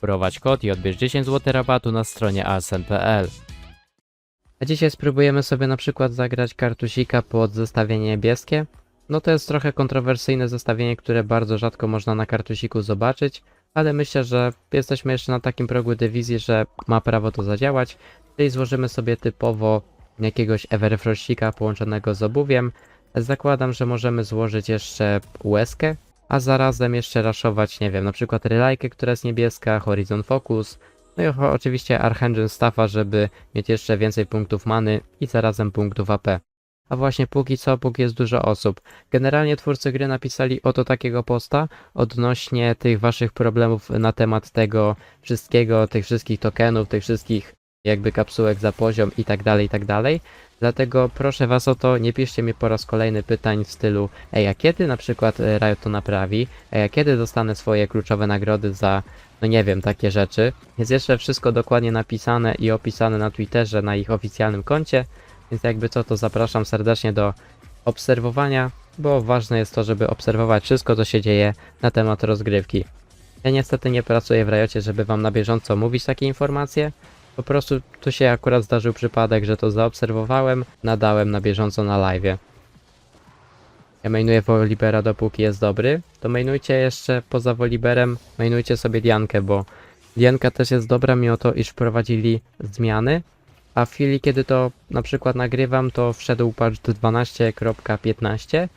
Wprowadź kod i odbierz 10 zł rabatu na stronie asn.pl. A dzisiaj spróbujemy sobie na przykład zagrać kartusika pod zestawienie niebieskie. No to jest trochę kontrowersyjne zestawienie, które bardzo rzadko można na kartusiku zobaczyć, ale myślę, że jesteśmy jeszcze na takim progu dywizji, że ma prawo to zadziałać. Czyli złożymy sobie typowo jakiegoś Everfrostika połączonego z obuwiem. Zakładam, że możemy złożyć jeszcze łezkę, a zarazem jeszcze raszować, nie wiem, na przykład relajkę, która jest niebieska, Horizon Focus, no i oczywiście Archangel Staffa, żeby mieć jeszcze więcej punktów many i zarazem punktów AP. A właśnie póki co, póki jest dużo osób. Generalnie twórcy gry napisali oto takiego posta odnośnie tych waszych problemów na temat tego wszystkiego, tych wszystkich tokenów, tych wszystkich jakby kapsułek za poziom i tak dalej, i tak dalej. Dlatego proszę was o to, nie piszcie mi po raz kolejny pytań w stylu Ej, a kiedy na przykład e, Riot to naprawi? Ej, a kiedy dostanę swoje kluczowe nagrody za, no nie wiem, takie rzeczy? Jest jeszcze wszystko dokładnie napisane i opisane na Twitterze, na ich oficjalnym koncie, więc jakby co, to zapraszam serdecznie do obserwowania, bo ważne jest to, żeby obserwować wszystko, co się dzieje na temat rozgrywki. Ja niestety nie pracuję w Riocie, żeby wam na bieżąco mówić takie informacje, po prostu tu się akurat zdarzył przypadek, że to zaobserwowałem, nadałem na bieżąco na live. Ja mainuję Wolibera dopóki jest dobry, to mainujcie jeszcze poza Woliberem, mainujcie sobie Diankę, bo Dianka też jest dobra mimo to, iż wprowadzili zmiany, a w chwili kiedy to na przykład nagrywam, to wszedł patch 12.15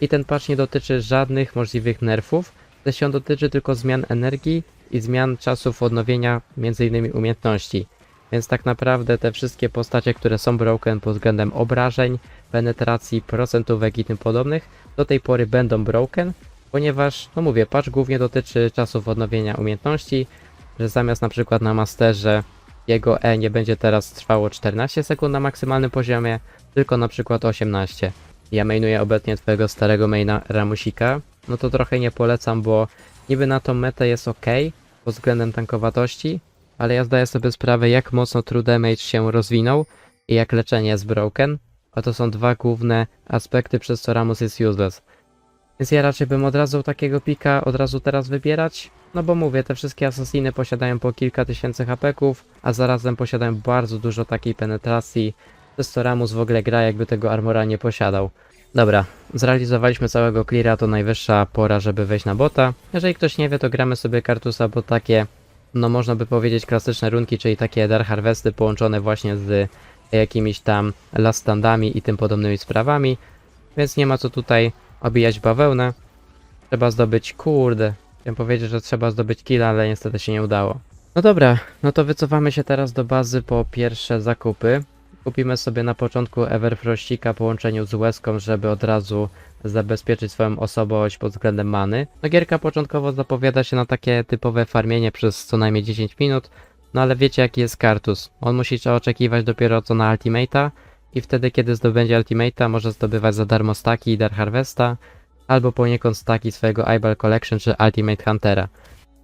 i ten patch nie dotyczy żadnych możliwych nerfów, się on dotyczy tylko zmian energii i zmian czasów odnowienia m.in. umiejętności. Więc tak naprawdę te wszystkie postacie, które są broken pod względem obrażeń, penetracji, procentówek i tym podobnych, do tej pory będą broken, ponieważ, no mówię, patch głównie dotyczy czasów odnowienia umiejętności, że zamiast na przykład na masterze jego E nie będzie teraz trwało 14 sekund na maksymalnym poziomie, tylko na przykład 18. Ja mainuję obecnie twojego starego maina Ramusika, no to trochę nie polecam, bo niby na tą metę jest ok pod względem tankowatości, ale ja zdaję sobie sprawę, jak mocno True Damage się rozwinął i jak leczenie jest broken, a to są dwa główne aspekty, przez co Ramus jest useless. Więc ja raczej bym od razu takiego pika od razu teraz wybierać, no bo mówię, te wszystkie asasiny posiadają po kilka tysięcy hapeków, a zarazem posiadają bardzo dużo takiej penetracji, przez co Ramus w ogóle gra jakby tego armora nie posiadał. Dobra, zrealizowaliśmy całego cleara, to najwyższa pora, żeby wejść na bota. Jeżeli ktoś nie wie, to gramy sobie kartusa, bo takie no można by powiedzieć klasyczne runki, czyli takie Dark Harvesty połączone właśnie z jakimiś tam last standami i tym podobnymi sprawami, więc nie ma co tutaj obijać bawełnę. Trzeba zdobyć, kurde, chciałem powiedzieć, że trzeba zdobyć killa, ale niestety się nie udało. No dobra, no to wycofamy się teraz do bazy po pierwsze zakupy. Kupimy sobie na początku Everfrostika po połączeniu z łezką, żeby od razu zabezpieczyć swoją osobowość pod względem many. No gierka początkowo zapowiada się na takie typowe farmienie przez co najmniej 10 minut, no ale wiecie jaki jest Kartus. On musi oczekiwać dopiero co na Ultimate'a i wtedy kiedy zdobędzie Ultimate'a może zdobywać za darmo staki i Dark Harvesta, albo poniekąd staki swojego Eyeball Collection czy Ultimate Huntera.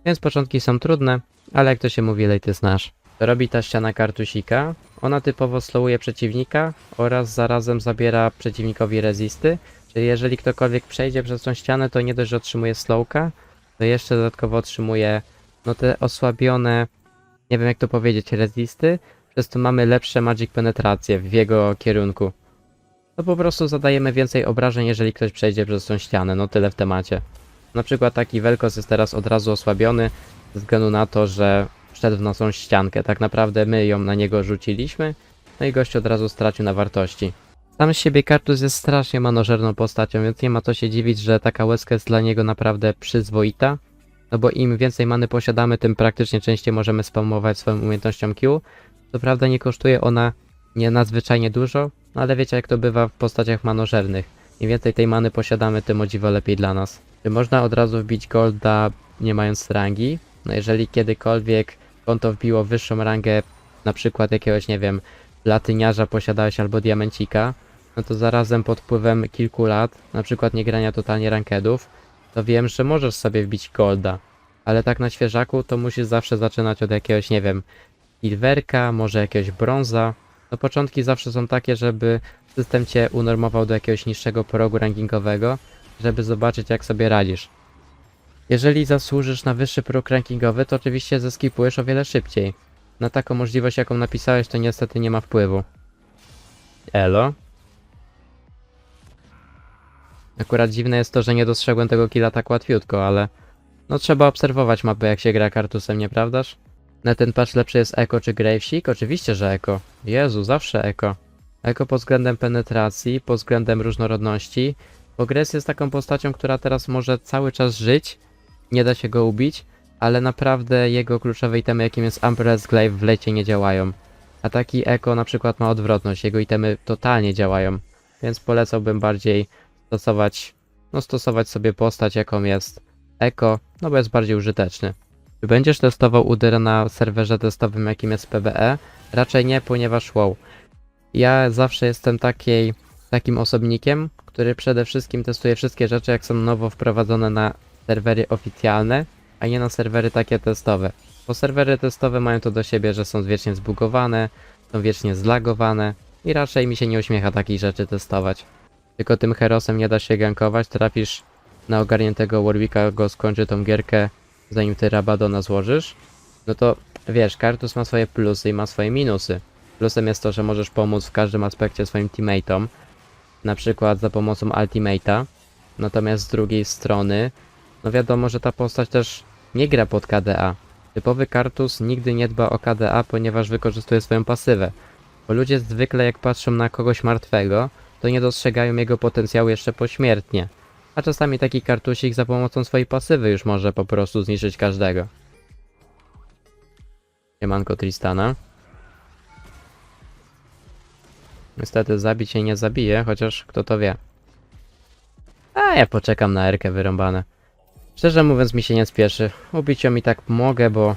Więc początki są trudne, ale jak to się mówi, late is nasz. Robi ta ściana kartusika. Ona typowo slowuje przeciwnika oraz zarazem zabiera przeciwnikowi rezisty, jeżeli ktokolwiek przejdzie przez tą ścianę, to nie dość, że otrzymuje slowka, to jeszcze dodatkowo otrzymuje no te osłabione, nie wiem jak to powiedzieć, rezisty, przez to mamy lepsze magic penetracje w jego kierunku. To po prostu zadajemy więcej obrażeń, jeżeli ktoś przejdzie przez tą ścianę, no tyle w temacie. Na przykład taki Velkos jest teraz od razu osłabiony, ze względu na to, że wszedł w naszą ściankę. Tak naprawdę my ją na niego rzuciliśmy, no i gość od razu stracił na wartości. Sam z siebie Kartus jest strasznie manożerną postacią, więc nie ma co się dziwić, że taka łezka jest dla niego naprawdę przyzwoita. No bo im więcej many posiadamy, tym praktycznie częściej możemy spamować swoją umiejętnością Q. Co prawda nie kosztuje ona nie nadzwyczajnie dużo, no ale wiecie jak to bywa w postaciach manożernych. Im więcej tej many posiadamy, tym o dziwo lepiej dla nas. Czy można od razu wbić golda nie mając rangi? No jeżeli kiedykolwiek konto wbiło wyższą rangę, na przykład jakiegoś, nie wiem, latyniarza posiadałeś albo diamencika, no to zarazem pod wpływem kilku lat, na przykład nie grania totalnie rankedów, to wiem, że możesz sobie wbić golda. Ale tak na świeżaku to musisz zawsze zaczynać od jakiegoś, nie wiem, silverka, może jakiegoś brąza. No początki zawsze są takie, żeby system cię unormował do jakiegoś niższego progu rankingowego, żeby zobaczyć jak sobie radzisz. Jeżeli zasłużysz na wyższy próg rankingowy, to oczywiście zeskipujesz o wiele szybciej. Na taką możliwość, jaką napisałeś, to niestety nie ma wpływu. Elo? Akurat dziwne jest to, że nie dostrzegłem tego killa tak łatwiutko, ale... No trzeba obserwować mapę, jak się gra kartusem, nieprawdaż? Na ten patch lepszy jest Eko czy Gravesik? Oczywiście, że Eko. Jezu, zawsze Eko. Eko pod względem penetracji, pod względem różnorodności. Bo Gres jest taką postacią, która teraz może cały czas żyć, nie da się go ubić, ale naprawdę jego kluczowe itemy, jakim jest Umbrellas Glaive w lecie nie działają. A taki Eko na przykład ma odwrotność, jego itemy totalnie działają. Więc polecałbym bardziej stosować, no stosować sobie postać jaką jest Eko, no bo jest bardziej użyteczny. Czy będziesz testował Udyr na serwerze testowym jakim jest PBE? Raczej nie, ponieważ wow. Ja zawsze jestem takiej, takim osobnikiem, który przede wszystkim testuje wszystkie rzeczy jak są nowo wprowadzone na serwery oficjalne, a nie na serwery takie testowe. Bo serwery testowe mają to do siebie, że są wiecznie zbugowane, są wiecznie zlagowane i raczej mi się nie uśmiecha takich rzeczy testować. Tylko tym herosem nie da się gankować, trafisz na ogarniętego Warwicka, go skończy tą gierkę, zanim ty Rabadona złożysz, no to wiesz, Kartus ma swoje plusy i ma swoje minusy. Plusem jest to, że możesz pomóc w każdym aspekcie swoim teammateom, na przykład za pomocą ultimate'a, natomiast z drugiej strony, no wiadomo, że ta postać też nie gra pod KDA. Typowy Kartus nigdy nie dba o KDA, ponieważ wykorzystuje swoją pasywę. Bo ludzie zwykle jak patrzą na kogoś martwego, to nie dostrzegają jego potencjału jeszcze pośmiertnie. A czasami taki kartusik za pomocą swojej pasywy już może po prostu zniszczyć każdego. Siemanko Tristana. Niestety zabić się nie zabije, chociaż kto to wie. A ja poczekam na Erkę wyrąbane. Szczerze mówiąc mi się nie spieszy. Ubić ją i tak mogę, bo...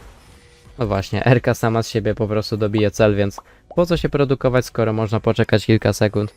No właśnie, Erka sama z siebie po prostu dobije cel, więc po co się produkować, skoro można poczekać kilka sekund?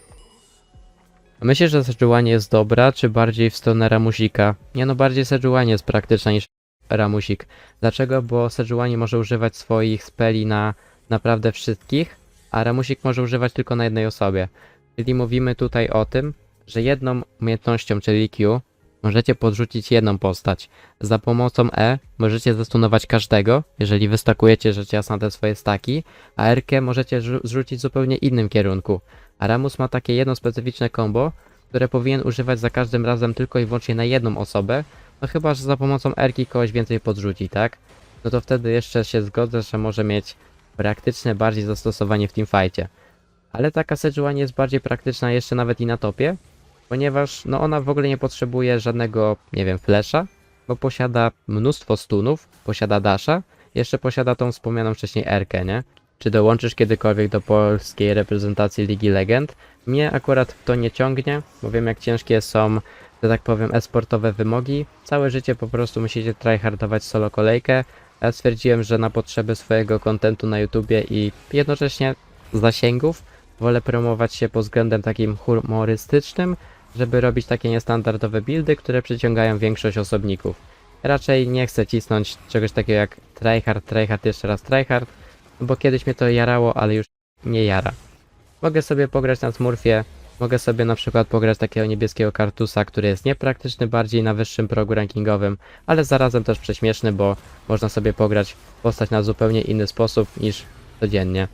A Myślisz, że Sejuani jest dobra, czy bardziej w stronę Ramusika? Nie no, bardziej Sejuani jest praktyczna niż Ramusik. Dlaczego? Bo Sejuani może używać swoich speli na naprawdę wszystkich, a Ramusik może używać tylko na jednej osobie. Czyli mówimy tutaj o tym, że jedną umiejętnością, czyli Q, możecie podrzucić jedną postać. Za pomocą E możecie zastunować każdego, jeżeli wystakujecie rzecz jasna te swoje staki, a R możecie rzu- zrzucić w zupełnie innym kierunku. A Ramus ma takie jedno specyficzne combo, które powinien używać za każdym razem tylko i wyłącznie na jedną osobę, no chyba, że za pomocą Erki kogoś więcej podrzuci, tak? No to wtedy jeszcze się zgodzę, że może mieć praktyczne bardziej zastosowanie w teamfightie. Ale taka Sejuani jest bardziej praktyczna jeszcze nawet i na topie, ponieważ no ona w ogóle nie potrzebuje żadnego, nie wiem, flesza, bo posiada mnóstwo stunów, posiada dasha, jeszcze posiada tą wspomnianą wcześniej Erkę, nie? Czy dołączysz kiedykolwiek do polskiej reprezentacji Ligi Legend? Mnie akurat w to nie ciągnie, bo wiem jak ciężkie są, że tak powiem, esportowe wymogi. Całe życie po prostu musicie tryhardować solo kolejkę. Ja stwierdziłem, że na potrzeby swojego kontentu na YouTubie i jednocześnie zasięgów wolę promować się pod względem takim humorystycznym, żeby robić takie niestandardowe buildy, które przyciągają większość osobników. Raczej nie chcę cisnąć czegoś takiego jak tryhard, tryhard, jeszcze raz tryhard, bo kiedyś mnie to jarało, ale już nie jara. Mogę sobie pograć na Smurfie, mogę sobie na przykład pograć takiego niebieskiego kartusa, który jest niepraktyczny bardziej na wyższym progu rankingowym, ale zarazem też prześmieszny, bo można sobie pograć postać na zupełnie inny sposób niż codziennie.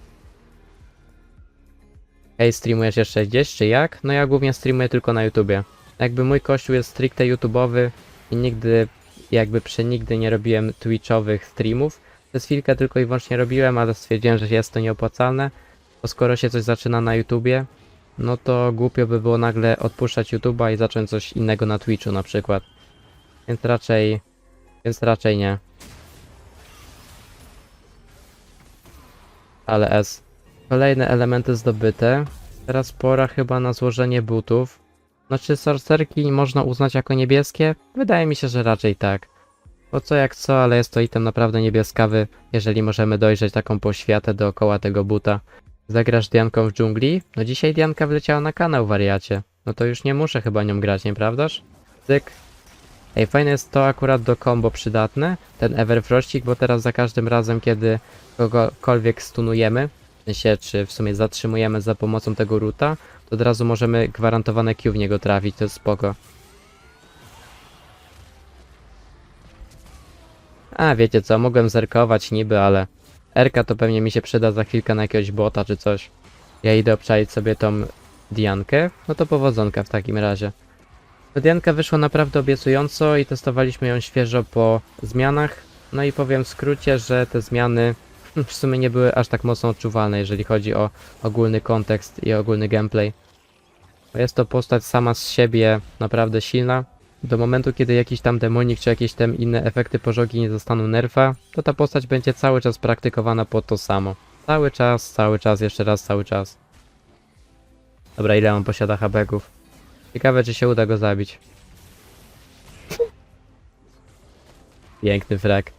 Hej, streamujesz jeszcze gdzieś, czy jak? No ja głównie streamuję tylko na YouTubie. Jakby mój kościół jest stricte YouTubeowy i nigdy, jakby przenigdy nie robiłem Twitchowych streamów. Przez chwilkę tylko i wyłącznie robiłem, ale stwierdziłem, że jest to nieopłacalne, bo skoro się coś zaczyna na YouTubie, no to głupio by było nagle odpuszczać YouTube'a i zacząć coś innego na Twitchu na przykład. Więc raczej, więc raczej nie. Ale S. Kolejne elementy zdobyte. Teraz pora chyba na złożenie butów. Znaczy sorcerki można uznać jako niebieskie? Wydaje mi się, że raczej tak. Bo co jak co, ale jest to item naprawdę niebieskawy, jeżeli możemy dojrzeć taką poświatę dookoła tego buta. Zagrasz Dianką w dżungli? No dzisiaj Dianka wleciała na kanał, wariacie. No to już nie muszę chyba nią grać, nieprawdaż? Cyk. Ej, fajne jest to akurat do combo przydatne, ten Everfrostik, bo teraz za każdym razem, kiedy kogokolwiek stunujemy, sensie, czy w sumie zatrzymujemy za pomocą tego ruta, to od razu możemy gwarantowane Q w niego trafić, to jest spoko. A, wiecie co, mogłem zerkować niby, ale Erka to pewnie mi się przyda za chwilkę na jakiegoś bota czy coś. Ja idę obczaić sobie tą Diankę, no to powodzonka w takim razie. No Dianka wyszła naprawdę obiecująco i testowaliśmy ją świeżo po zmianach. No i powiem w skrócie, że te zmiany w sumie nie były aż tak mocno odczuwalne, jeżeli chodzi o ogólny kontekst i ogólny gameplay. Jest to postać sama z siebie naprawdę silna. Do momentu, kiedy jakiś tam demonik czy jakieś tam inne efekty pożogi nie zostaną nerfa, to ta postać będzie cały czas praktykowana po to samo. Cały czas, cały czas, jeszcze raz, cały czas. Dobra, ile on posiada habegów? Ciekawe, czy się uda go zabić. Piękny frag.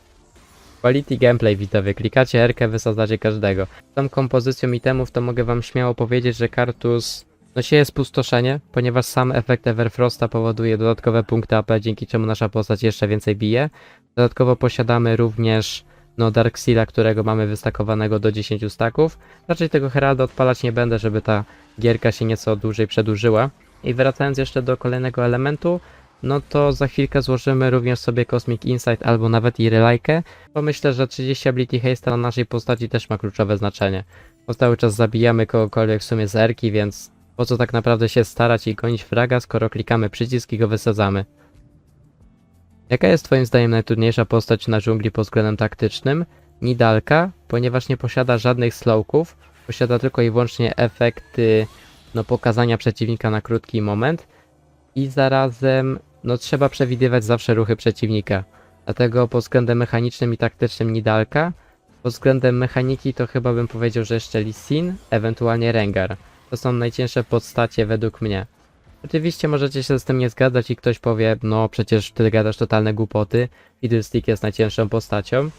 Quality gameplay widzowie, klikacie R, wysadzacie każdego. Tą kompozycją itemów to mogę wam śmiało powiedzieć, że Kartus no sieje spustoszenie, ponieważ sam efekt Everfrosta powoduje dodatkowe punkty AP, dzięki czemu nasza postać jeszcze więcej bije. Dodatkowo posiadamy również no Darkseala, którego mamy wystakowanego do 10 staków. Raczej tego Heralda odpalać nie będę, żeby ta gierka się nieco dłużej przedłużyła. I wracając jeszcze do kolejnego elementu, no to za chwilkę złożymy również sobie Cosmic Insight albo nawet i Relajkę, bo myślę, że 30 Ability Haste na naszej postaci też ma kluczowe znaczenie. Bo cały czas zabijamy kogokolwiek w sumie z erki, więc po co tak naprawdę się starać i gonić fraga, skoro klikamy przycisk i go wysadzamy. Jaka jest twoim zdaniem najtrudniejsza postać na dżungli pod względem taktycznym? Nidalka, ponieważ nie posiada żadnych slowków, posiada tylko i wyłącznie efekty no, pokazania przeciwnika na krótki moment i zarazem no, trzeba przewidywać zawsze ruchy przeciwnika. Dlatego pod względem mechanicznym i taktycznym Nidalka, pod względem mechaniki to chyba bym powiedział, że jeszcze Lee Sin, ewentualnie Rengar. To są najcięższe podstacie według mnie. Oczywiście możecie się z tym nie zgadzać i ktoś powie, no przecież ty gadasz totalne głupoty, Fiddlestick jest najcięższą postacią.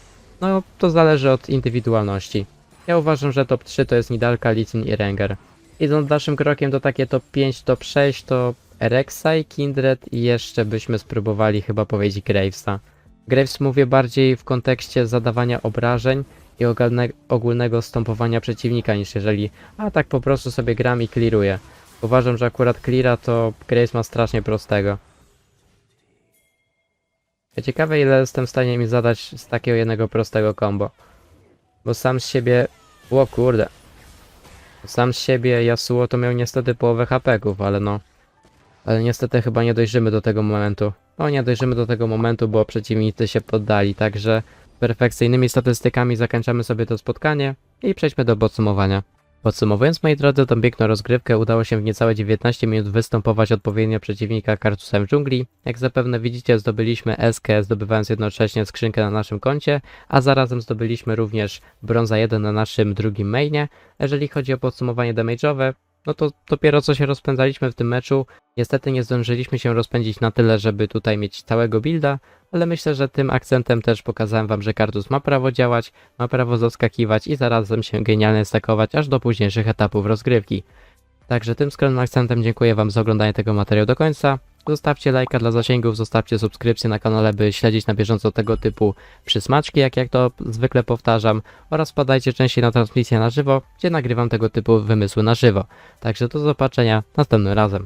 No to zależy od indywidualności. Ja uważam, że top 3 to jest Nidalka, Licin i Rengar. Idąc dalszym krokiem do takie top 5, top 6 to Rek'Sai, Kindred i jeszcze byśmy spróbowali chyba powiedzieć Gravesa. Graves mówię bardziej w kontekście zadawania obrażeń i ogólne, ogólnego stąpowania przeciwnika niż jeżeli a tak po prostu sobie gram i clearuję. Uważam, że akurat cleara to Graves ma strasznie prostego. Ciekawe ile jestem w stanie mi zadać z takiego jednego prostego combo. Bo sam z siebie... O kurde. Sam z siebie Yasuo to miał niestety połowę hapeków, ale no... Ale niestety chyba nie dojrzymy do tego momentu. No nie dojrzymy do tego momentu, bo przeciwnicy się poddali, także perfekcyjnymi statystykami zakończamy sobie to spotkanie i przejdźmy do podsumowania. Podsumowując moi drodzy tą piękną rozgrywkę, udało się w niecałe 19 minut występować odpowiednio przeciwnika Kartusem dżungli. Jak zapewne widzicie zdobyliśmy SK, zdobywając jednocześnie skrzynkę na naszym koncie, a zarazem zdobyliśmy również brąza 1 na naszym drugim mainie. Jeżeli chodzi o podsumowanie damage'owe, no to dopiero co się rozpędzaliśmy w tym meczu. Niestety nie zdążyliśmy się rozpędzić na tyle, żeby tutaj mieć całego builda, ale myślę, że tym akcentem też pokazałem wam, że Kartus ma prawo działać, ma prawo zaskakiwać i zarazem się genialnie stakować aż do późniejszych etapów rozgrywki. Także tym skromnym akcentem dziękuję wam za oglądanie tego materiału do końca. Zostawcie lajka dla zasięgów, zostawcie subskrypcję na kanale, by śledzić na bieżąco tego typu przysmaczki, jak jak to zwykle powtarzam, oraz wpadajcie częściej na transmisję na żywo, gdzie nagrywam tego typu wymysły na żywo. Także do zobaczenia następnym razem.